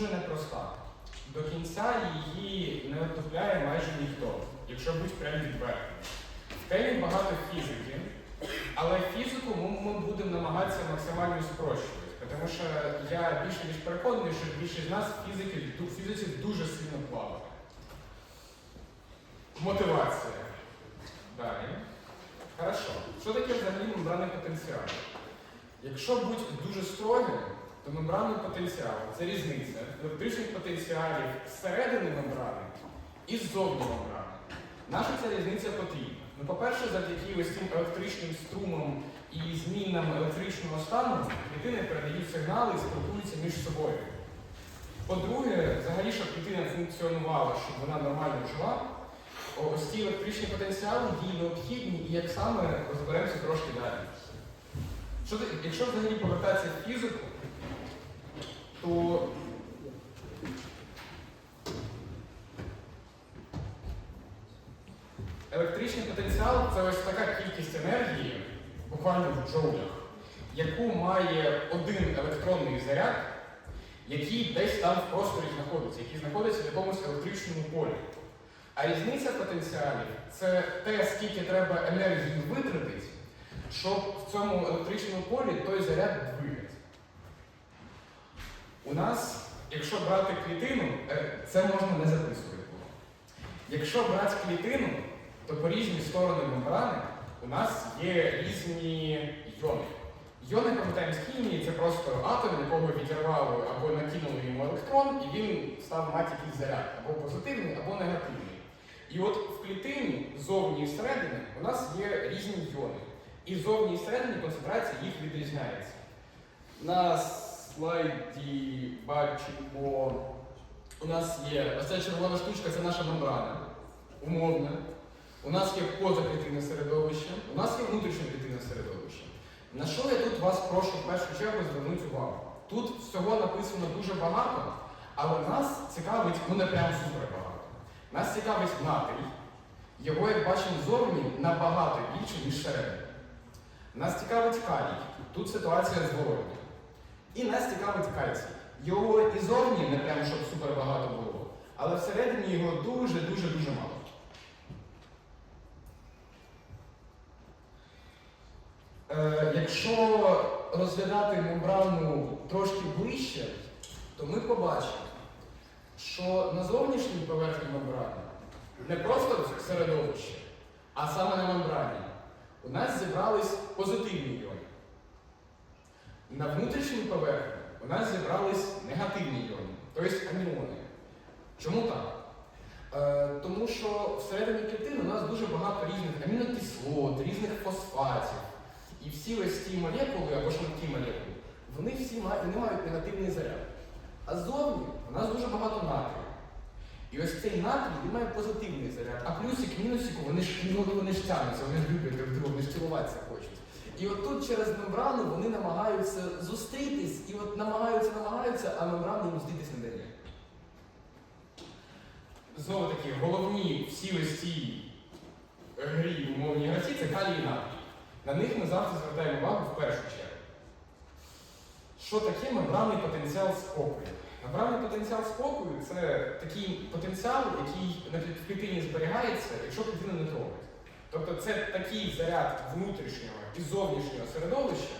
дуже непроста. До кінця її не отупляє майже ніхто, якщо бути прям відвертим. В темі багато фізики, але фізику ми, будемо намагатися максимально спрощувати, тому що я більше ніж переконаний, що більшість з нас фізики, фізиці дуже сильно плаває. Мотивація. Далі. Хорошо. Що таке взагалі мембранний потенціал? Якщо бути дуже строгим, то мембранний потенціал це різниця електричних потенціалів зсередини мембрани і ззовні мембрани. Наша ця різниця потрібна. Ну, по-перше, завдяки ось цим електричним струмам і змінам електричного стану клітини передають сигнали і спілкуються між собою. По-друге, взагалі, щоб клітина функціонувала, щоб вона нормально жила, ось ці електричні потенціали їй необхідні, і як саме розберемося трошки далі. Що, якщо взагалі повертатися в фізику, то електричний потенціал це ось така кількість енергії, буквально в джоулях, яку має один електронний заряд, який десь там в просторі знаходиться, який знаходиться в якомусь електричному полі. А різниця потенціалів це те, скільки треба енергії витратити, щоб в цьому електричному полі той заряд двигати. У нас, якщо брати клітину, е, це можна не записувати. Якщо брати клітину, то по різні сторони мембрани у нас є різні йони. Йони, пам'ятаємо з хімії, це просто атом, якого відірвали або накинули йому електрон, і він став мати якийсь заряд, або позитивний, або негативний. І от в клітині зовні і всередині у нас є різні йони. І зовні і всередині концентрація їх відрізняється. На слайді бачимо, у нас є ось ця червона штучка, це наша мембрана, умовна. У нас є позаклітинне середовище, у нас є внутрішнє внутрішньоклітинне середовище. На що я тут вас прошу в першу чергу звернути увагу? Тут всього написано дуже багато, але нас цікавить, ну не прям супер багато. Нас цікавить натрій. Його, як бачимо, зовні набагато більше, ніж всередині. Нас цікавить калій. Тут ситуація зворотня. І нас цікавить кальцій. Його і зовні не прямо, щоб супер багато було, але всередині його дуже-дуже-дуже мало. Е, якщо розглядати мембрану трошки ближче, то ми побачимо, що на зовнішній поверхні мембрани не просто середовище, а саме на мембрані у нас зібрались позитивні. На внутрішній поверхні у нас зібрались негативні іони, тобто аніони. Чому так? Е, тому що всередині клітин у нас дуже багато різних амінокислот, різних фосфатів. І всі ось ці молекули або шматки молекул, вони всі вони мають негативний заряд. А ззовні у нас дуже багато натрію. І ось цей натрій він має позитивний заряд, а плюсик, мінусику, вони ж, ну, вони ж тягнуться, вони ж люблять вони ж цілуватися хочуть. І от тут через мембрану вони намагаються зустрітись, і от намагаються, намагаються, а мембрана їм зустрітись не дає. Знову таки, головні всі ось ці грі умовні гравці це калій і натрій. На них ми завжди звертаємо увагу в першу чергу. Що таке мембранний потенціал спокою? Мембранний потенціал спокою це такий потенціал, який на в клітині зберігається, якщо клітина не трогать. Тобто це такий заряд внутрішнього і зовнішнього середовища,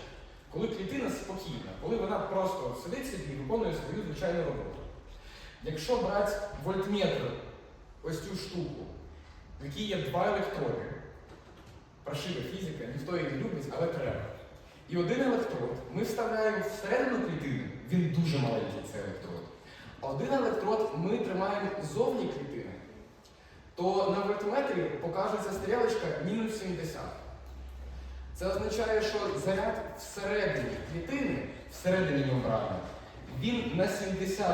коли клітина спокійна, коли вона просто сидить собі і виконує свою звичайну роботу. Якщо брати вольтметр, ось цю штуку, в якій є два електроди, прошива фізика, ніхто її не любить, але треба. І один електрод ми вставляємо всередину клітини, він дуже маленький цей електрод. А один електрод ми тримаємо ззовні клітини, то на вольтметрі покажеться стрілочка мінус 70. Це означає, що заряд всередині клітини, всередині мембрани, він на 70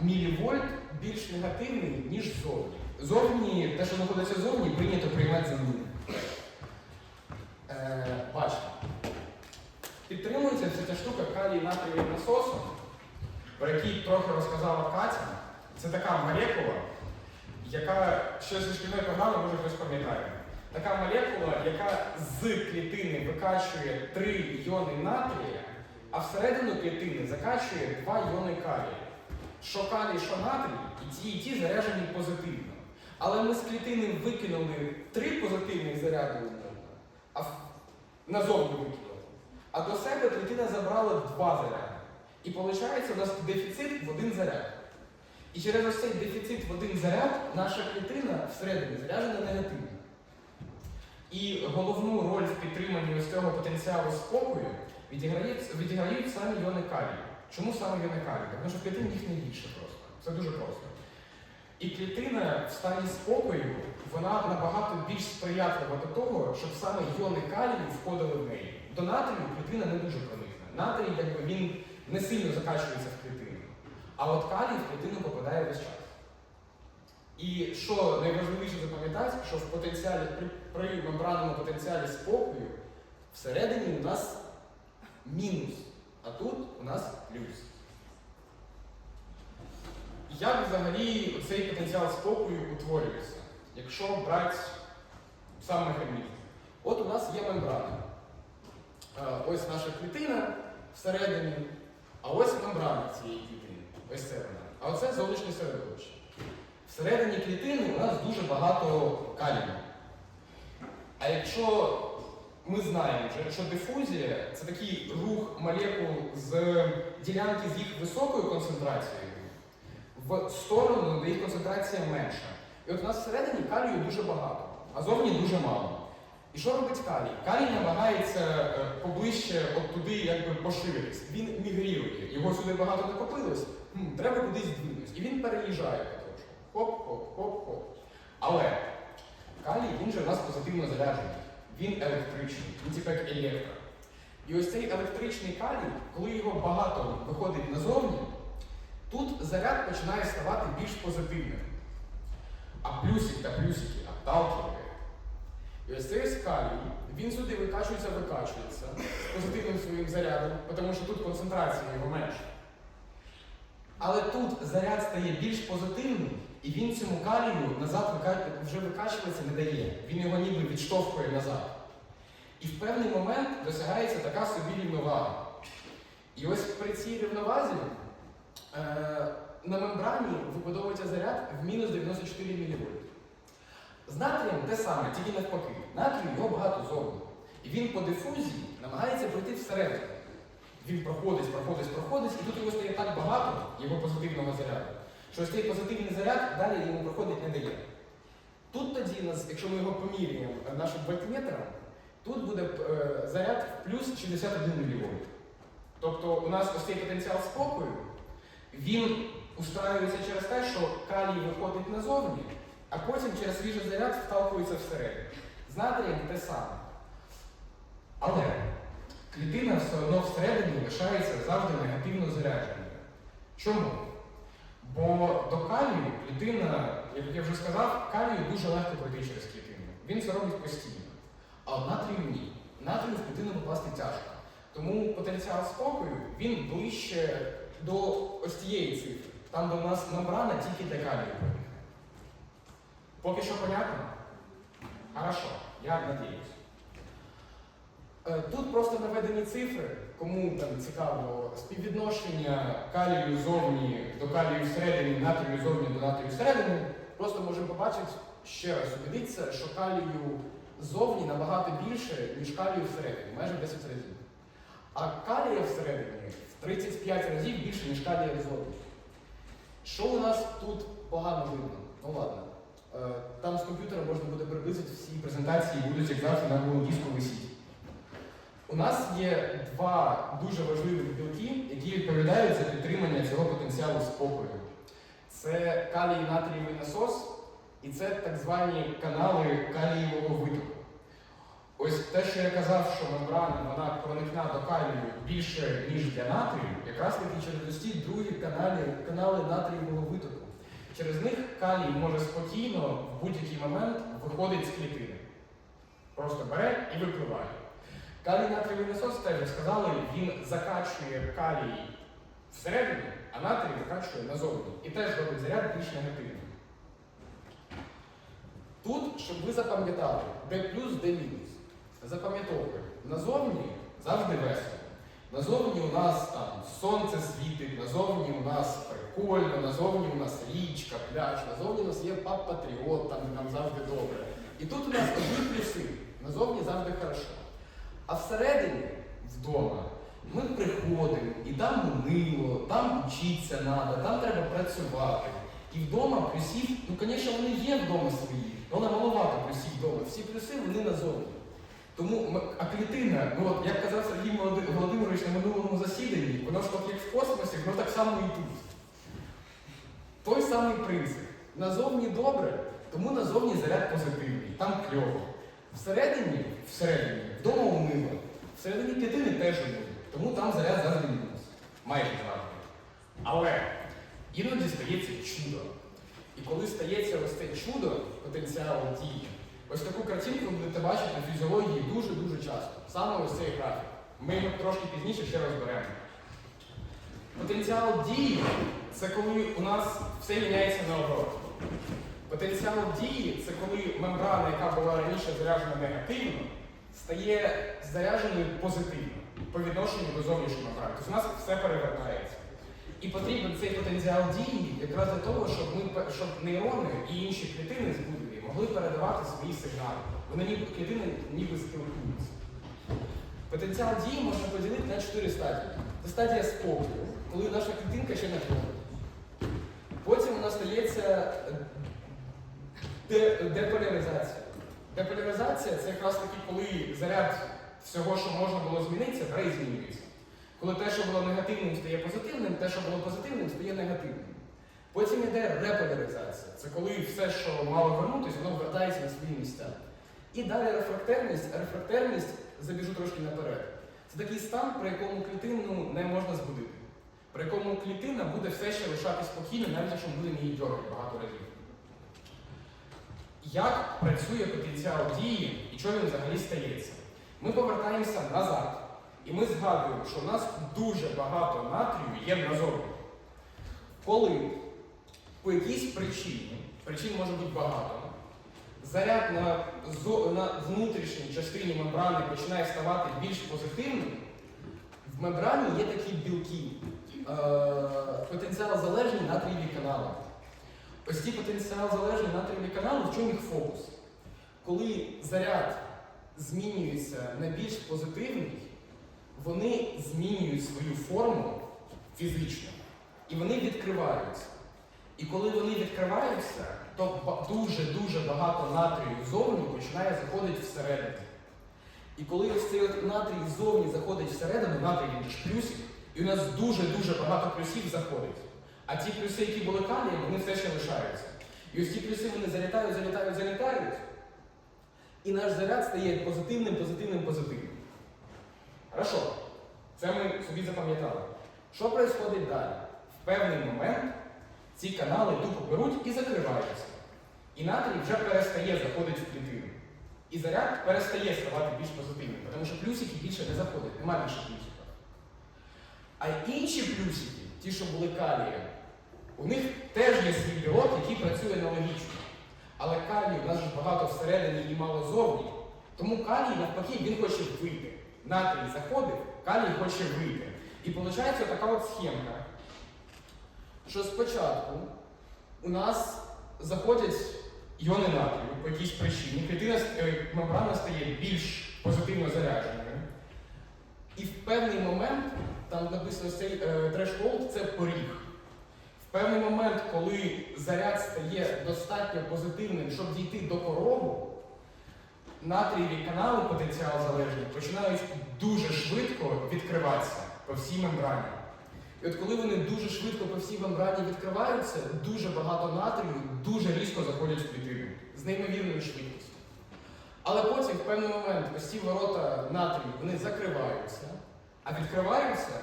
мВ більш негативний, ніж зовні. Зовні, те, що знаходиться зовні, прийнято приймати за. Е, бачимо. Підтримується вся ця штука калій натрієвим насосом, про який трохи розказала Катя. Це така молекула, яка ще зі шкільної програми, може хтось пам'ятає. Така молекула, яка з клітини викачує 3 йони натрія, а всередину клітини закачує 2 йони калія. що калій, що натрій, і ті, і ті заряджені позитивно. Але ми з клітини викинули три позитивних заряди а назовні викинули. А до себе клітина забрала два заряди. І виходить, у нас дефіцит в один заряд. І через ось цей дефіцит в один заряд наша клітина всередині заряджена негативно. І головну роль в підтриманні ось цього потенціалу спокою відіграють, відіграють самі іони калію. Чому саме іони калію? Тому що в клітині їх найбільше просто. Це дуже просто. І клітина в стані спокою, вона набагато більш сприятлива до того, щоб саме іони калію входили в неї. До натрію клітина не дуже проникне. Натрій, якби він не сильно закачується в клітину. А от калій в клітину попадає весь час. І що найважливіше запам'ятати, що в потенціалі при, при мембранному потенціалі спокою всередині у нас мінус, а тут у нас плюс. Як взагалі цей потенціал спокою утворюється, якщо брати сам механізм? От у нас є мембрана. Е, Ось наша клітина всередині, а ось мембрана цієї клітини. Ось це вона. А оце зовнішнє середовище. Всередині клітини у нас дуже багато калію. А якщо ми знаємо, вже, що дифузія це такий рух молекул з ділянки з їх високою концентрацією в сторону, де їх концентрація менша. І от у нас всередині калію дуже багато, а зовні дуже мало. І що робить калій? Калій намагається е, поближче от туди якби поширитись. Він мігрірує. Його сюди багато накопилось, треба кудись двинутись. І він переїжджає. Хоп-хоп-хоп-хоп. Але калій, він же у нас позитивно заряджений. Він електричний, він типу як електро. І ось цей електричний калій, коли його багато виходить назовні, тут заряд починає ставати більш позитивним. А плюсик та плюсики отталкиває. І ось цей калій, він сюди викачується, викачується з позитивним своїм зарядом, тому що тут концентрація його менша. Але тут заряд стає більш позитивним, і він цьому калію назад вже викачуватися не дає. Він його ніби відштовхує назад. І в певний момент досягається така собі рівновага. І ось при цій рівновазі е, на мембрані вибудовується заряд в мінус 94 мВ. З натрієм те саме, тільки навпаки. Натрію його багато зовні. І він по дифузії намагається пройти всередину. Він проходить, проходить, проходить, і тут його стає так багато, його позитивного заряду, що ось цей позитивний заряд далі йому проходить не дає. Тут тоді, якщо ми його поміряємо нашим вольтметром, тут буде е, заряд в плюс 61 мВ. Тобто у нас ось цей потенціал спокою, він устраюється через те, що калій виходить назовні, а потім через свіжий заряд вталкується всередину. З натрієм те саме. Але клітина все одно всередині лишається завжди негативно зарядженою. Чому? Бо до калію клітина, як я вже сказав, калію дуже легко пройти через клітину. Він це робить постійно. А от натрію ні. Натрію в клітину попасти тяжко. Тому потенціал спокою він ближче до ось цієї цифри. Там, де у нас мембрана тільки для калію проникне. Поки що понятно? Хорошо, я надіюсь. Е, Тут просто наведені цифри, кому там цікаво, співвідношення калію зовні до калію всередині, натрію зовні до натрію всередині. Просто можемо побачити ще раз убедитися, що калію зовні набагато більше, ніж калію всередині, майже в 10 разів. А калія всередині в 35 разів більше, ніж калія зовні. Що у нас тут погано видно? Ну ладно. Е, Там з комп'ютера можна буде приблизити всі презентації, будуть як завжди на Google диску висіти. У нас є два дуже важливих білки, які відповідають за підтримання цього потенціалу спокою. Це калій натрієвий насос і це так звані канали калієвого витоку. Ось те, що я казав, що мембрана вона проникна до калію більше, ніж для натрію, якраз таки через ці другі канали, канали натрієвого витоку. Через них калій може спокійно в будь-який момент виходити з клітини. Просто бере і випливає. Калій натрієвий насос, теж сказали, він закачує калій всередину, а натрій закачує назовні. І теж робить заряд більш негативним. Тут, щоб ви запам'ятали, де плюс, де мінус. Запам'ятовуємо, назовні завжди весело. Назовні у нас там сонце світить, назовні у нас прикольно, назовні у нас річка, пляж, назовні у нас є пап патріот, там нам завжди добре. І тут у нас одні плюси, назовні завжди хорошо. Всередині, вдома, ми приходимо, і там мило, там вчитися треба, там треба працювати. І вдома плюсів, ну, звісно, вони є вдома свої, але маловато плюсів вдома. Всі плюси вони назовні. Тому а клітина, ну от як казав Сергій Володимирович на минулому засіданні, воно ж як в космосі, воно так само і тут. Той самий принцип. Назовні добре, тому назовні заряд позитивний, там кльово. Всередині, всередині, вдома унило. Всередині клітини теж унило, тому там заряд завжди мінус. Майже завжди. Але іноді стається чудо. І коли стається ось це чудо, потенціал дії, ось таку картинку ви будете бачити на фізіології дуже-дуже часто. Саме ось цей графік. Ми його трошки пізніше ще розберемо. Потенціал дії це коли у нас все міняється наоборот. Потенціал дії це коли мембрана, яка була раніше заряджена негативно, стає зарядженою позитивно по відношенню до зовнішньої мембрани. Тобто у нас все перевертається. І потрібен цей потенціал дії якраз для того, щоб ми щоб нейрони і інші клітини збудові могли передавати свої сигнали. Вони ніби клітини ніби спілкуються. Потенціал дії можна поділити на чотири стадії. Це стадія спокою, коли наша клітинка ще не ходить. Потім у нас стається деполяризація. Деполяризація це якраз таки, коли заряд всього, що можна було змінитися, бере і змінюється. Коли те, що було негативним, стає позитивним, те, що було позитивним, стає негативним. Потім йде реполяризація. Це коли все, що мало вернутися, воно вертається на свої місця. І далі рефрактерність. А Рефрактерність забіжу трошки наперед. Це такий стан, при якому клітину не можна збудити. При якому клітина буде все ще лишати спокійно, навіть якщо ми будемо її дергати багато разів. Як працює потенціал дії і що він взагалі стається? Ми повертаємося назад. І ми згадуємо, що у нас дуже багато натрію є назовні. Коли по якійсь причині, причин може бути багато, заряд на, на внутрішній частині мембрани починає ставати більш позитивним, в мембрані є такі білки, е, потенціал залежні натрієві канали. Ось ці потенціал залежні натрієві канали, в чому їх фокус? Коли заряд змінюється на більш позитивний, вони змінюють свою форму фізично і вони відкриваються. І коли вони відкриваються, то дуже-дуже багато натрію ззовні починає заходити всередину. І коли ось цей натрій ззовні заходить всередину, натрій він ж плюсик, і у нас дуже-дуже багато плюсів заходить. А ті плюси, які були калієм, вони все ще лишаються. І ось ці плюси вони залітають, залітають, залітають. І наш заряд стає позитивним, позитивним, позитивним. Хорошо. Це ми собі запам'ятали. Що відбувається далі? В певний момент ці канали тупо беруть і закриваються. І натрій вже перестає заходити в клітину. І заряд перестає ставати більш позитивним, тому що плюсики більше не заходять, немає більше плюсиків. А інші плюсики, ті, що були калієм, у них теж є свій білок, який працює аналогічно. Але калій у нас ж багато всередині і мало зовні. Тому калій, навпаки, він хоче вийти. Натрій заходить, калій хоче вийти. І виходить така от схемка, що спочатку у нас заходять іони натрію по якійсь причині, клітина е, мембрана стає більш позитивно зарядженою. І в певний момент, там написано цей е, трешхолд, це поріг. В певний момент, коли заряд стає достатньо позитивним, щоб дійти до порогу, натрієві канали потенціал залежні починають дуже швидко відкриватися по всій мембрані. І от коли вони дуже швидко по всій мембрані відкриваються, дуже багато натрію дуже різко заходять в клітину з неймовірною швидкістю. Але потім, в певний момент, ось ці ворота натрію вони закриваються, а відкриваються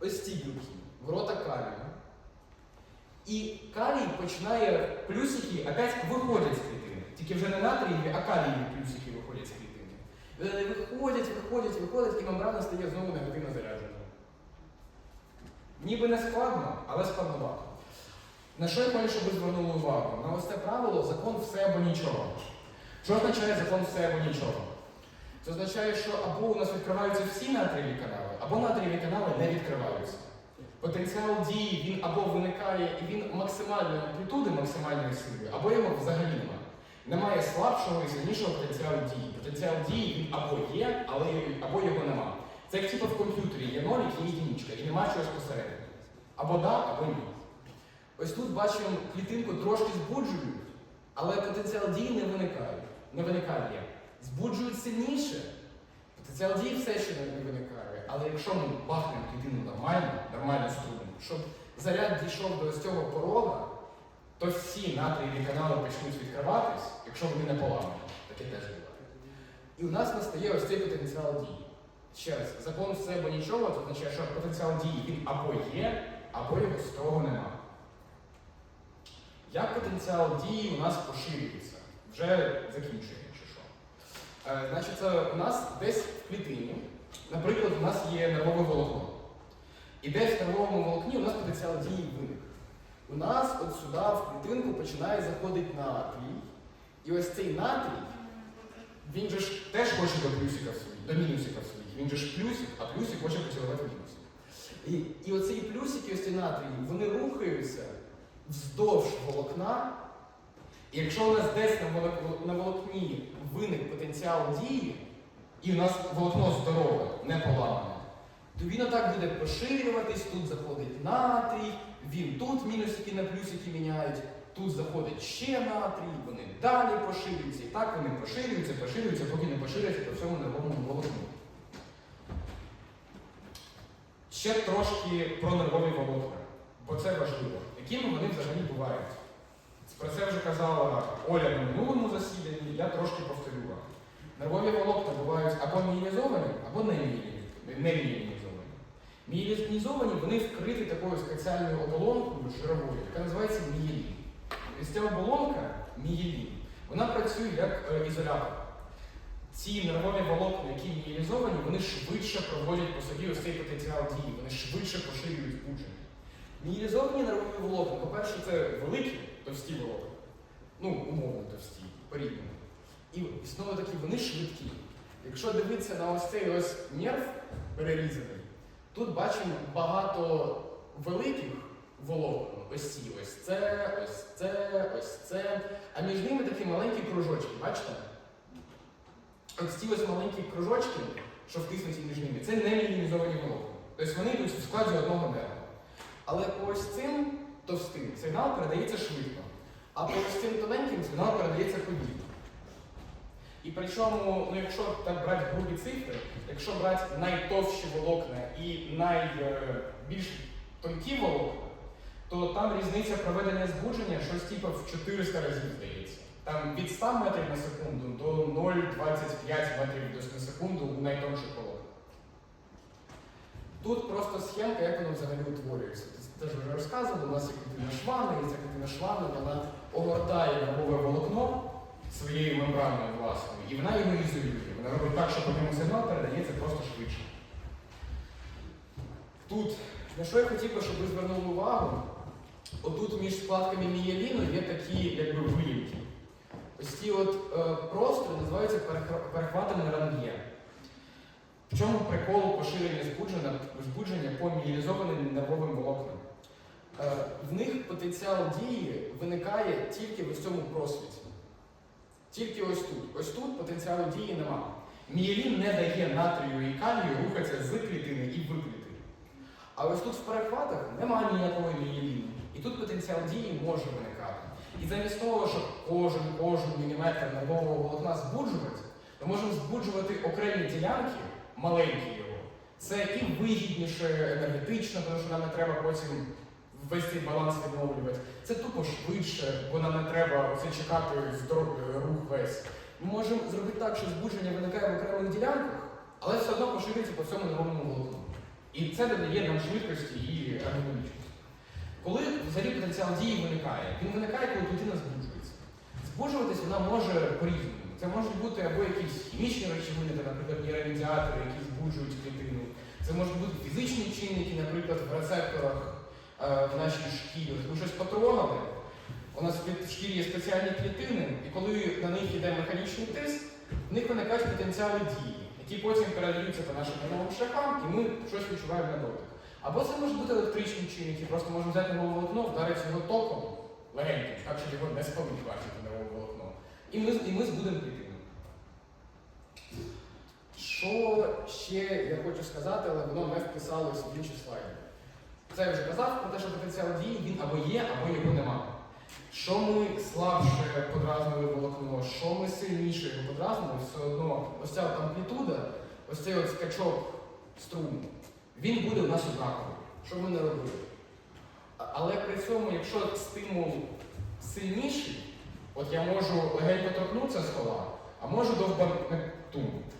ось ці білки, ворота калію. І калій починає плюсики опять виходять з клітини. Тільки вже не натрієві, а калієві плюсики виходять з клітини. Вони виходять, виходять, виходять, і мембрана стає знову негативно зарядженою. Ніби не складно, але складновато. На що я хочу, щоб ви звернули увагу? На ось це правило закон все або нічого. Що означає закон все або нічого? Це означає, що або у нас відкриваються всі натрієві канали, або натрієві канали не відкриваються. Потенціал дії він або виникає і він максимальної амплітуди, максимальної сили, або його взагалі немає. Немає слабшого і сильнішого потенціалу дії. Потенціал дії він або є, але або його нема. Це як типу в комп'ютері є нолик, є єдиничка, і немає чогось посередині. Або да, або ні. Ось тут бачимо, клітинку трошки збуджують, але потенціал дії не виникає. Не виникає. Збуджують сильніше. Потенціал дії все ще не виникає. Але якщо ми бахнемо клітину нормально, нормально струмом, щоб заряд дійшов до ось цього порога, то всі натрієві канали почнуть відкриватись, якщо вони не поламані. Таке теж буває. І у нас настає ось цей потенціал дії. Ще раз, закон все або нічого, це означає, що потенціал дії він або є, або його строго нема. Як потенціал дії у нас поширюється? Вже закінчуємо, якщо що. Е, значить, у нас десь в клітині, наприклад, у нас є нервове волокно. І десь в нервовому волокні у нас потенціал дії виник. У нас от сюди в клітинку починає заходити натрій. І ось цей натрій, він же ж теж хоче до плюсика в своїх, до мінусика своїх. Він же ж плюсик, а плюсик хоче поцілувати мінусик. І, і оці плюсики, ось ці натрії, вони рухаються вздовж волокна. І якщо у нас десь на волокні виник потенціал дії, і у нас волокно здорове, не поламане, то він отак буде поширюватись, тут заходить натрій, він тут мінусики на плюсики міняють, тут заходить ще натрій, вони далі поширюються, і так вони поширюються, поширюються, поки не поширяться по всьому нервовому волокну. Ще трошки про нервові волокна, бо це важливо. Якими вони взагалі бувають? Про це вже казала Оля на минулому засіданні, я трошки повторю вам. Нервові волокна або не мієлізовані. Не мієлізовані. Мієлізовані вони вкриті такою спеціальною оболонкою жировою, яка називається мієлін. Ось ця оболонка мієлін, вона працює як е, ізолятор. Ці нервові волокна, які мієлізовані, вони швидше проводять по собі ось цей потенціал дії, вони швидше поширюють збудження. Мієлізовані нервові волокна, по-перше, це великі, товсті волокна. Ну, умовно товсті, порівняно. І знову таки вони швидкі. Якщо дивитися на ось цей ось нерв перерізаний, тут бачимо багато великих волокон. Ось ці, ось це, ось це, ось це. А між ними такі маленькі кружочки, бачите? Ось ці ось маленькі кружочки, що втиснуті між ними, це не мінімізовані волокна. Тобто вони йдуть в складі одного нерва. Але ось цим товстим сигнал передається швидко, а по ось цим тоненьким сигнал передається повільно. І причому, ну якщо так брати грубі цифри, якщо брати найтовщі волокна і найбільш тонкі волокна, то там різниця проведення збудження щось типу в 400 разів здається. Там від 100 метрів на секунду до 0,25 метрів на секунду у найтонших волокнах. Тут просто схемка, як воно взагалі утворюється. Ти теж вже розказував, у нас є клітина швана, і ця клітина швана, вона огортає нервове волокно своєю мембраною власною, і вона його ізолює. Вона робить так, що по ньому сигнал передається просто швидше. Тут, на що я хотів би, щоб ви звернули увагу, отут між складками мієліну є такі якби виїмки. Ось ці от е, простори називаються перехва- перехватами рангє. В чому прикол поширення збудження, збудження по мієлізованим нервовим волокнам? Е, в них потенціал дії виникає тільки в цьому просвіті. Тільки ось тут. Ось тут потенціалу дії нема. Мієлін не дає натрію і калію рухатися з клітини і в клітину. А ось тут в перехватах немає ніякого мієліну. І тут потенціал дії може виникати. І замість того, щоб кожен кожен міліметр нервового волокна збуджувати, ми можемо збуджувати окремі ділянки, маленькі його. Це і вигідніше енергетично, тому що нам не треба потім весь цей баланс відновлювати. Це тупо швидше, бо нам не треба оце чекати рух весь. Ми можемо зробити так, що збудження виникає в окремих ділянках, але все одно поширюється по всьому нервовому волокну. І це додає нам швидкості і ергономічності. Коли взагалі потенціал дії виникає? Він виникає, коли клітина збуджується. Збуджуватись вона може по-різному. Це можуть бути або якісь хімічні речовини, наприклад, нейромедіатори, які збуджують клітину. Це можуть бути фізичні чинники, наприклад, в рецепторах в нашій шкірі. Ми щось потрогали. У нас в шкірі є спеціальні клітини, і коли на них йде механічний тиск, в них виникають потенціали дії, які потім передаються по нашим нервовим шляхам, і ми щось відчуваємо на дотик. Або це може бути електричний чин, який просто може взяти головне волокно, вдарити його током легеньким, так щоб його не спалить бачити нервове волокно. І ми, і ми збудемо клітину. Що ще я хочу сказати, але воно не вписалось в інші слайди. Це я вже казав про те, що потенціал дії він або є, або його нема. Що ми слабше подразнили волокно, що ми сильніше його подразнили, все одно ось ця амплітуда, ось цей от скачок струму, він буде у нас однаковий, що ми не робили. Але при цьому, якщо стимул сильніший, от я можу легенько торкнутися стола, а можу довбанути,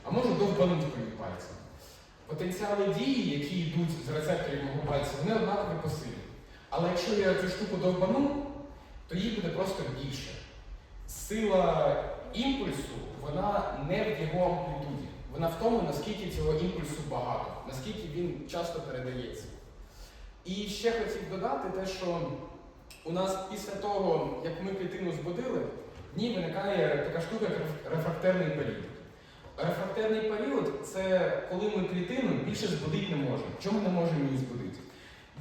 а можу довбанути пальці. Потенціали дії, які йдуть з рецепторів мого пальця, вони однакові по силі. Але якщо я цю штуку довбану, то її буде просто більше. Сила імпульсу, вона не в його амплітуді. Вона в тому, наскільки цього імпульсу багато, наскільки він часто передається. І ще хотів додати те, що у нас після того, як ми клітину збудили, в ній виникає така штука, як рефрактерний період. Рефрактерний період це коли ми клітину більше збудити не можемо. Чому не можемо її збудити?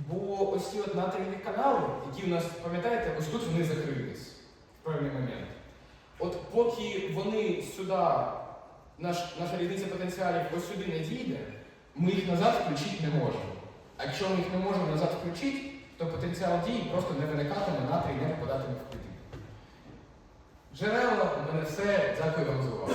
Бо ось ці от натрієві канали, які у нас, пам'ятаєте, ось тут вони закрились в певний момент. От поки вони сюди, наш, наша різниця потенціалів ось сюди не дійде, ми їх назад включити не можемо. А якщо ми їх не можемо назад включити, то потенціал дії просто не виникатиме, натрій не попадатиме в клітину. Джерела, у мене все. Дякую вам за увагу.